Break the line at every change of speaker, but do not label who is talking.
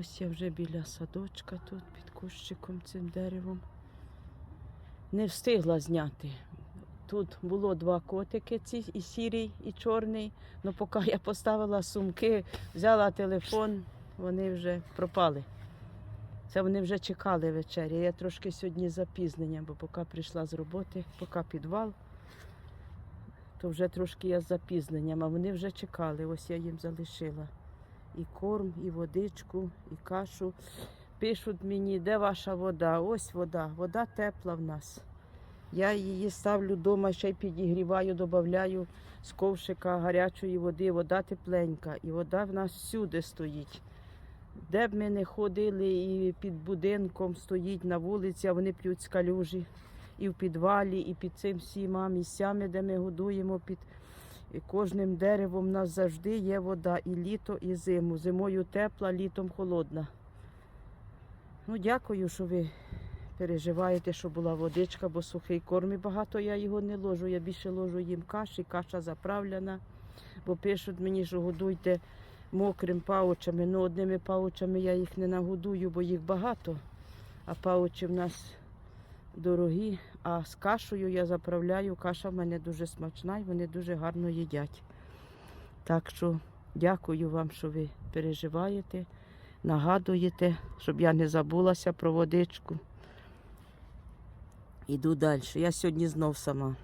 Ось я вже біля садочка тут під кущиком цим деревом. Не встигла зняти. Тут було два котики, ці і сірий, і чорний. Ну, поки я поставила сумки, взяла телефон, вони вже пропали. Це вони вже чекали вечері. Я трошки сьогодні з запізненням, бо поки прийшла з роботи, поки підвал, то вже трошки я з запізненням, а вони вже чекали. Ось я їм залишила і корм, і водичку, і кашу. Пишуть мені, де ваша вода? Ось вода. Вода тепла в нас. Я її ставлю вдома, ще й підігріваю, додаю з ковшика гарячої води, вода тепленька. І вода в нас всюди стоїть. Де б ми не ходили, і під будинком стоїть на вулиці, а вони п'ють з калюжі. І в підвалі, і під цим всіма місцями, де ми годуємо, під і кожним деревом у нас завжди є вода і літо, і зиму. Зимою тепла, літом холодна. Ну, дякую, що ви переживаєте, що була водичка, бо сухий корм і багато я його не ложу. Я більше ложу їм каші, каша заправлена, бо пишуть мені, що годуйте мокрим паучами. Ну, одними паучами я їх не нагодую, бо їх багато, а паучі в нас дорогі. А з кашею я заправляю. Каша в мене дуже смачна і вони дуже гарно їдять. Так що дякую вам, що ви переживаєте, нагадуєте, щоб я не забулася про водичку. Іду далі. Я сьогодні знов сама.